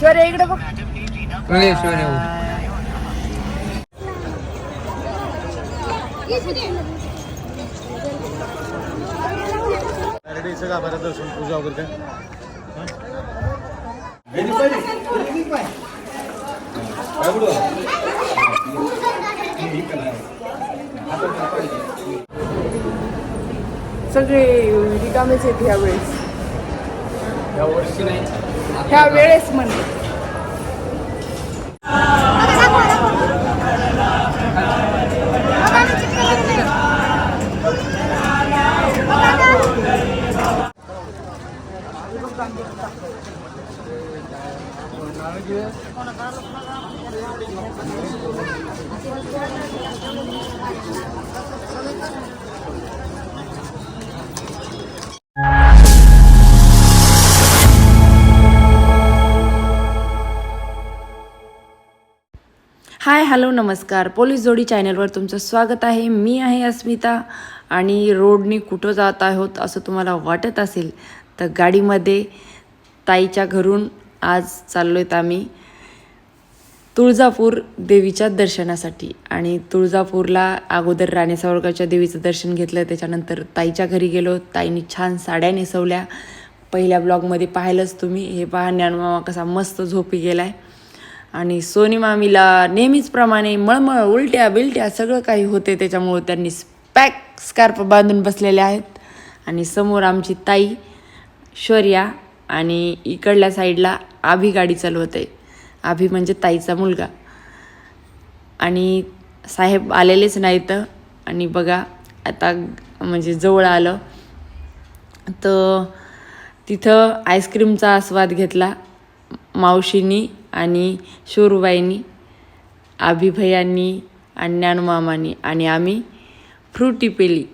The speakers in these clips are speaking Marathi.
शौर्य इकडे बघ. रेडीचं का बरं दर्शन पूजा वगैरे काय सगळे रिकामेच आहेत ह्या वेळेस ह्या वेळेस म्हणजे हाय हॅलो नमस्कार. पोलीस जोडी चॅनलवर तुमचं स्वागत आहे. मी आहे अस्मिता आणि रोडने कुठं जात आहोत असं तुम्हाला वाटत असेल तर गाडीमध्ये ताईच्या घरून आज चाललो आहेत आम्ही तुळजापूर देवीच्या दर्शनासाठी. आणि तुळजापूरला अगोदर राणे सावरगावच्या देवीचं दर्शन घेतलं. त्याच्यानंतर ताईच्या घरी गेलो. ताईने छान साड्या नेसवल्या. पहिल्या ब्लॉगमध्ये पाहिलंच तुम्ही. हे पहा ज्ञानमामा कसा मस्त झोपी गेलाय. आणि सोनी मामीला नेहमीचप्रमाणे मळमळ उलट्या बिलट्या सगळं काही होते त्याच्यामुळं त्यांनी स्पॅक स्कार्फ बांधून बसलेले आहेत. आणि समोर आमची ताई शौर्या आणि इकडल्या साईडला आभी गाडी चालवत. आहे आभी म्हणजे ताईचा मुलगा. आणि साहेब आलेलेच नाहीत. आणि बघा आता म्हणजे जवळ आलं. तर तिथं आईस्क्रीमचा आस्वाद घेतला मावशीनी. आणि शोरूबाईंनी आभीभयांनी आणि ज्ञानमामानी आणि आम्ही फ्रुटी पेली.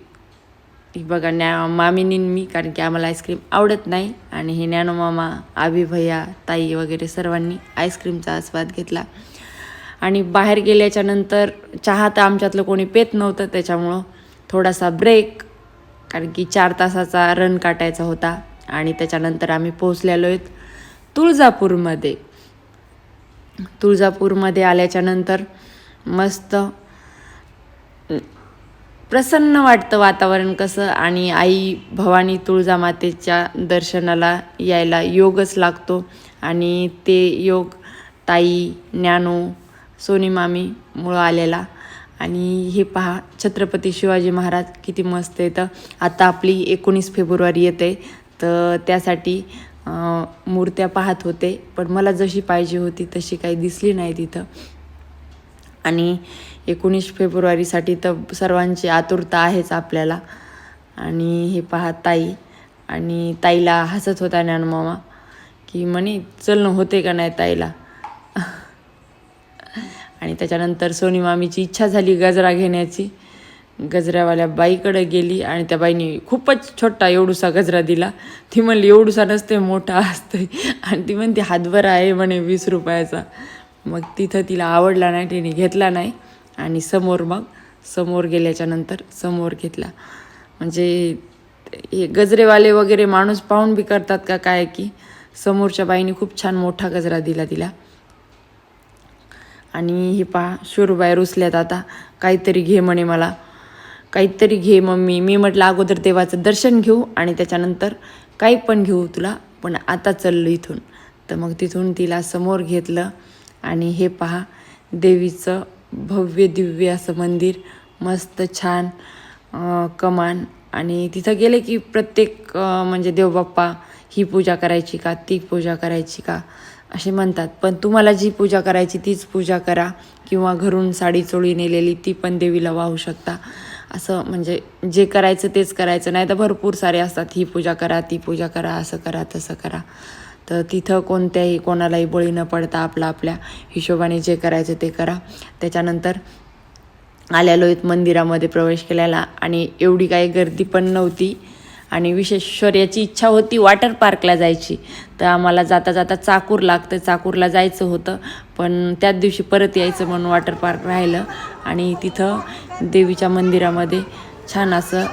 ही बघा न्या मामीनी मी कारण की आम्हाला आईस्क्रीम आवडत नाही. आणि हे ज्ञानोमामा आभीभैया ताई वगैरे सर्वांनी आईस्क्रीमचा आस्वाद घेतला. आणि बाहेर गेल्याच्यानंतर चहा तर आमच्यातलं कोणी पेत नव्हतं त्याच्यामुळं थोडासा ब्रेक कारण की चार तासाचा रन काटायचा होता. आणि त्याच्यानंतर आम्ही पोहोचलेलो आहेत तुळजापूरमध्ये. तुळजापूरमध्ये आल्याच्यानंतर मस्त प्रसन्न वाटतं वातावरण कसं आणि आई भवानी तुळजामातेच्या दर्शनाला यायला योगच लागतो. आणि ते योग ताई ज्ञानो सोनी मुळं आलेला. आणि हे पहा छत्रपती शिवाजी महाराज किती मस्त येतं. आता आपली एकोणीस फेब्रुवारी येते तर त्यासाठी मूर्त्या पाहत होते पण मला जशी पाहिजे होती तशी काही दिसली नाही तिथं. आणि एकोणीस फेब्रुवारीसाठी तर सर्वांची आतुरता आहेच आपल्याला. आणि हे पहा ताई आणि ताईला हसत होता ज्ञानमामा की म्हणे चलणं होते का नाही ताईला? आणि त्याच्यानंतर सोनी मामीची इच्छा झाली गजरा घेण्याची. गजऱ्यावाल्या बाईकडे गेली आणि त्या बाईने खूपच छोटा एवढूसा गजरा दिला. ती म्हणली एवढूसा नसते मोठा असते आणि ती म्हणते हातभर आहे म्हणे वीस रुपयाचा. मग तिथं तिला आवडला नाही तिने घेतला नाही. आणि समोर मग समोर गेल्याच्यानंतर समोर घेतला. म्हणजे हे गजरेवाले वगैरे माणूस पाहून बी करतात का काय की समोरच्या बाईने खूप छान मोठा गजरा दिला तिला. आणि हे पहा शोरूबाई रुसल्यात आता. काहीतरी घे म्हणे मला. काहीतरी घे मम्मी. मी म्हटलं अगोदर देवाचं दर्शन घेऊ आणि त्याच्यानंतर काही पण घेऊ तुला. पण आता चललो इथून. तर मग तिथून तिला समोर घेतलं आणि हे पहा देवीचं भव्य दिव्य असं मंदिर. मस्त छान कमान. आणि तिथं गेले की प्रत्येक म्हणजे देवबाप्पा ही पूजा करायची का ती पूजा करायची का असे म्हणतात. पण तुम्हाला जी पूजा करायची तीच पूजा करा किंवा घरून साडी चोळी नेलेली ती पण देवीला वाहू शकता. असं म्हणजे जे करायचं तेच करायचं. नाही तर भरपूर सारे असतात ही पूजा करा ती पूजा करा असं करा तसं करा. तर तिथं कोणत्याही कोणालाही बळी न पडता आपलं आपल्या हिशोबाने जे करायचं ते करा. त्याच्यानंतर आल्या लोहित मंदिरामध्ये प्रवेश केलेला आणि एवढी काही गर्दी पण नव्हती. आणि विशेष इच्छा होती वॉटर पार्कला जायची. तर आम्हाला जाता जाता चाकूर लागतं. चाकूरला जायचं होतं. पण त्याच दिवशी परत यायचं म्हणून वॉटर पार्क राहिलं. आणि तिथं देवीच्या मंदिरामध्ये छान असं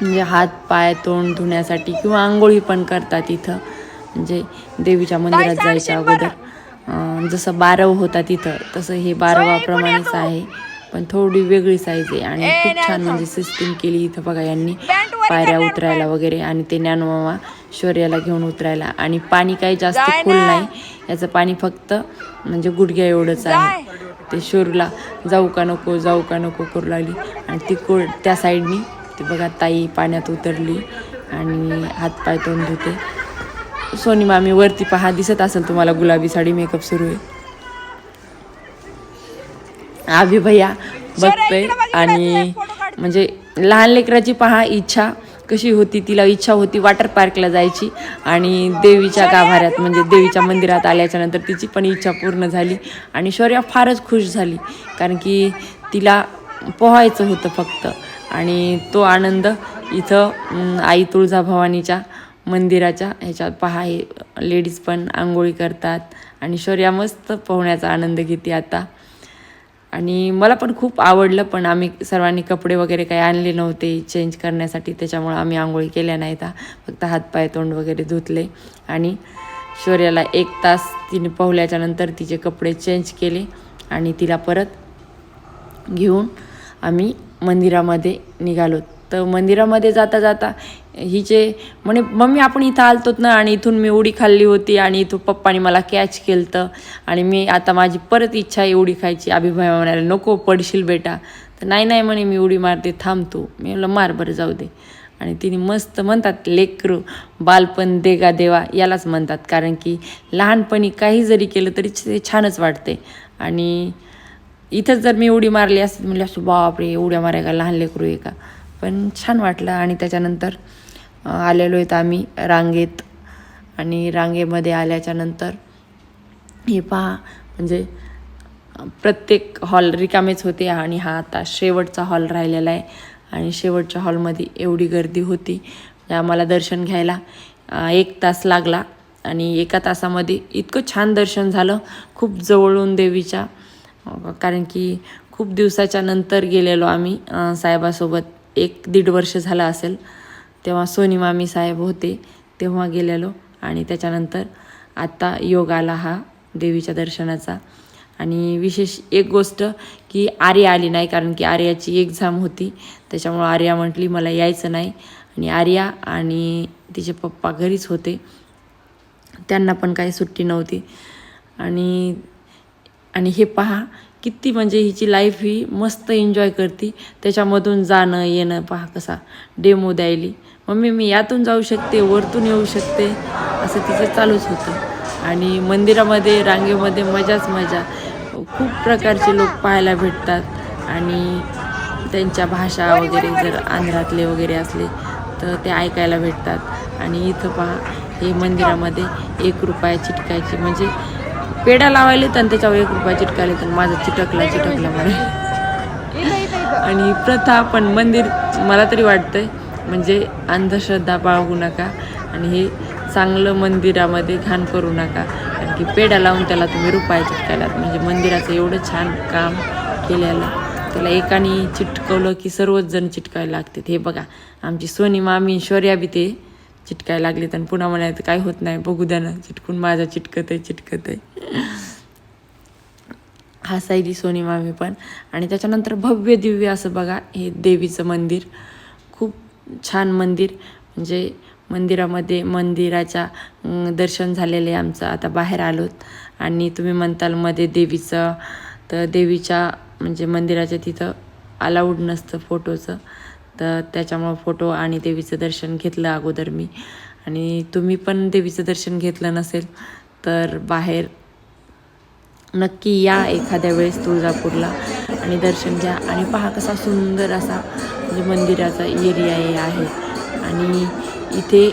म्हणजे हात पाय तोंड धुण्यासाठी किंवा आंघोळी पण करतात इथं. म्हणजे देवीच्या मंदिरात जायच्या अगोदर जसं बारव होता तिथं तसं हे बारवाप्रमाणेच आहे. पण थोडी वेगळी साईज आहे आणि खूप छान म्हणजे सिस्टीम केली इथं बघा यांनी. पायऱ्या उतरायला वगैरे आणि ते ज्ञानमामा शौर्याला घेऊन उतरायला. आणि पाणी काही जास्त खोल नाही. याचं पाणी फक्त म्हणजे गुडघ्या एवढंच आहे. ते शोरला जाऊ का नको जाऊ का नको करू लागली. आणि ती को त्या साईडनी ती बघा ताई पाण्यात उतरली आणि हातपाय तोंड धुते. सोनी मामी वरती पहा दिसत असेल तुम्हाला गुलाबी साडी मेकअप सुरू आहे. आभी भैया बघतोय आणि म्हणजे लहान लेकराची पहा इच्छा. कशी होती तिला इच्छा होती वॉटर पार्कला जायची आणि देवीच्या गाभाऱ्यात म्हणजे देवीच्या मंदिरात आल्याच्यानंतर तिची पण इच्छा पूर्ण झाली आणि शौर्या फारच खुश झाली. कारण की तिला पोहायचं होतं फक्त आणि तो आनंद इथं आई तुळजाभवानीच्या मंदिराच्या ह्याच्यात पहा हे लेडीज पण आंघोळी करतात आणि शौर्या मस्त पोहण्याचा आनंद घेते आता. आणि मला पण खूप आवडलं पण आम्ही सर्वांनी कपडे वगैरे काही आणले नव्हते चेंज करण्यासाठी. त्याच्यामुळं आम्ही आंघोळी केल्या नाहीत. हा. फक्त हातपाय तोंड वगैरे धुतले. आणि शौर्याला एक तास तिने पोहल्याच्या नंतर तिचे कपडे चेंज केले आणि तिला परत घेऊन आम्ही मंदिरामध्ये निघालो. तर मंदिरामध्ये जाता जाता हिचे म्हणे मम्मी आपण इथं आलतोत ना आणि इथून मी उडी खाल्ली होती आणि इथून पप्पाने मला कॅच केलं आणि मी आता माझी परत इच्छा आहे उडी खायची. अभिभाव म्हणाले नको पडशील बेटा. तर नाही नाही म्हणे मी उडी मारते थांबतो मी म्हणलं मार बरं जाऊ दे. आणि तिने मस्त म्हणतात लेकरू बालपण देगा देवा यालाच म्हणतात. कारण की लहानपणी काही जरी केलं तरी ते छानच वाटते. आणि इथंच जर मी उडी मारली असते म्हणलं असं बापरे उड्या माराय का लहान लेकरू आहे का? पण छान वाटलं. आणि त्याच्यानंतर आलेलो आहेत आम्ही रांगेत. आणि रांगेमध्ये आल्याच्यानंतर हे पहा म्हणजे प्रत्येक हॉल रिकामेच होते. आणि हा आता शेवटचा हॉल राहिलेला आहे. आणि शेवटच्या हॉलमध्ये एवढी गर्दी होती. म्हणजे आम्हाला दर्शन घ्यायला एक तास लागला. आणि एका तासामध्ये इतकं छान दर्शन झालं. खूप जवळून देवीच्या कारण की खूप दिवसाच्या नंतर गेलेलो आम्ही साहेबासोबत. एक दीड वर्ष झालं असेल तेव्हा सोनी मामी साहेब होते तेव्हा गेलेलो आणि त्याच्यानंतर आत्ता योग आला हा देवीच्या दर्शनाचा. आणि विशेष एक गोष्ट की आर्या आली नाही कारण की आर्याची एक्झाम होती त्याच्यामुळं आर्या म्हटली मला यायचं नाही. आणि आर्या आणि तिचे पप्पा घरीच होते. त्यांना पण काही सुट्टी नव्हती. आणि आणि हे पहा किती म्हणजे हिची लाईफ ही मस्त एन्जॉय करते. त्याच्यामधून जाणं येणं पहा कसा डेमो द्यायली. मम्मी मी यातून जाऊ शकते वरतून येऊ शकते असं तिचं चालूच होतं. आणि मंदिरामध्ये रांगेमध्ये मजाच मजा. खूप प्रकारचे लोक पाहायला भेटतात. आणि त्यांच्या भाषा वगैरे जर आंध्रातले वगैरे असले तर ते ऐकायला भेटतात. आणि इथं पहा हे मंदिरामध्ये एक रुपया चिटकायची म्हणजे पेढा लावायला आणि त्याच्यावर एक रुपया चिटकायला तर माझं चिटकला चिटकला मला आणि प्रथा पण मंदिर मला तरी वाटतंय म्हणजे अंधश्रद्धा बाळगू नका आणि हे चांगलं मंदिरामध्ये घाण करू नका. कारण की पेढा लावून त्याला तुम्ही रुपया चिटकायलात. म्हणजे मंदिराचं एवढं छान काम केलेलं. त्याला एकाने चिटकवलं की सर्वच जण चिटकायला लागतात. हे बघा आमची सोनी मामी शौर्या बी ते चिटकायला लागले तर पुन्हा म्हणायचं काय होत नाही बघू द्या ना चिटकून माझा चिटकत आहे चिटकत आहे हसायली सोनी मामी पण. आणि त्याच्यानंतर भव्य दिव्य असं बघा हे देवीचं मंदिर. खूप छान मंदिर. म्हणजे मंदिरामध्ये मंदिराच्या दर्शन झालेले आमचं. आता बाहेर आलोत. आणि तुम्ही म्हणताल मध्ये देवीचं तर देवीच्या म्हणजे मंदिराच्या तिथं अलाउड नसतं फोटोचं. तर त्याच्यामुळं फोटो आणि देवीचं दर्शन घेतलं अगोदर मी. आणि तुम्ही पण देवीचं दर्शन घेतलं नसेल तर बाहेर नक्की या एखाद्या वेळेस तुळजापूरला आणि दर्शन घ्या आणि पहा कसा सुंदर असा म्हणजे मंदिराचा एरिया हे आहे. आणि इथे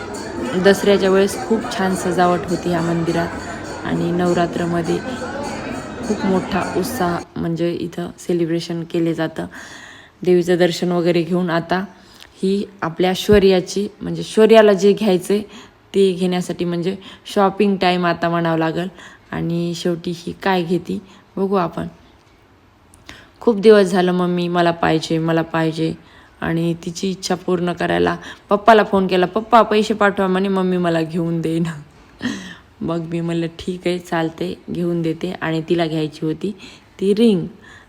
दसऱ्याच्या वेळेस खूप छान सजावट होती ह्या मंदिरात आणि नवरात्रमध्ये खूप मोठा उत्साह म्हणजे इथं सेलिब्रेशन केले जातं. देवीचं दर्शन वगैरे घेऊन आता ही आपल्या शौर्याची म्हणजे शौर्याला जे घ्यायचे ते घेण्यासाठी म्हणजे शॉपिंग टाईम आता म्हणावं लागेल. आणि शेवटी ही काय घेती? बघू आपण. खूप दिवस झालं मम्मी मला पाहिजे मला पाहिजे. आणि तिची इच्छा पूर्ण करायला पप्पाला फोन केला पप्पा पैसे पाठवा. म्हणे मम्मी मला घेऊन देईन मग मी म्हणलं ठीक आहे चालते घेऊन देते. आणि तिला घ्यायची होती ती रिंग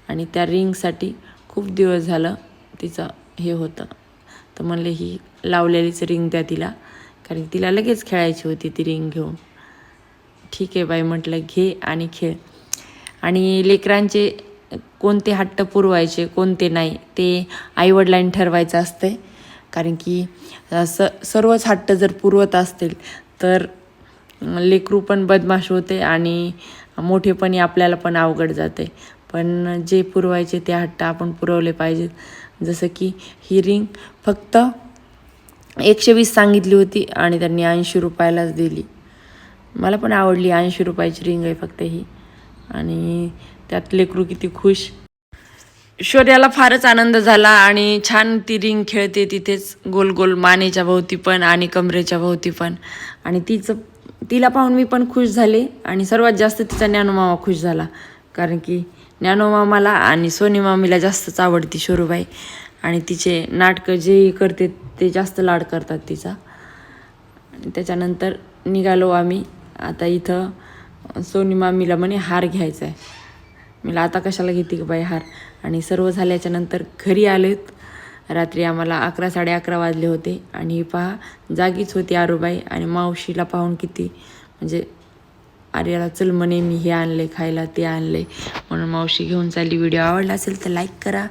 आणि त्या रिंगसाठी खूप दिवस झालं तिचं हे होतं. तर म्हणले ही लावलेलीच रिंग द्या तिला. कारण तिला लगेच खेळायची होती ती रिंग घेऊन. ठीक आहे बाई म्हटलं घे आणि खेळ. आणि लेकरांचे कोणते हट्ट पुरवायचे कोणते नाही ते आईवडिलांनी ठरवायचं असते कारण की स सर्वच हट्ट जर पुरवत असतील तर लेकरू पण बदमाश होते आणि मोठेपणी आपल्याला पण अवघड जाते. पण जे पुरवायचे ते हट्ट आपण पुरवले पाहिजेत. जसं की ही रिंग फक्त एकशे वीस सांगितली होती आणि त्यांनी ऐंशी रुपयालाच दिली. मला पण आवडली ऐंशी रुपयाची रिंग आहे फक्त ही. आणि त्यात लेकरू किती खुश. शौर्याला फारच आनंद झाला आणि छान ती रिंग खेळते तिथेच गोल गोल मानेच्या भोवती पण आणि कमरेच्या भोवती पण. आणि तिचं तिला पाहून मी पण खुश झाले आणि सर्वात जास्त तिचा ज्ञानोमामा खुश झाला. कारण की ज्ञानोमामाला आणि सोनी मामीला जास्तच आवडती शोरूबाई. आणि तिचे नाटकं जे करते ते जास्त लाड करतात तिचा. आणि त्याच्यानंतर निघालो आम्ही आता इथं सोनी मामीला म्हणे हार घ्यायचा आहे मला आता कशाला घेते का बाई हार? आणि सर्व झाल्याच्यानंतर घरी आलेत. रात्री आम्हाला अकरा साडे अकरा वाजले होते. आणि पहा जागीच होती आरूबाई आणि मावशीला पाहून किती म्हणजे आर्याला चल म्हणे मी हे आणले खायला ते आणले म्हणून मावशी घेऊन चालली. व्हिडिओ आवडला असेल तर लाईक करा.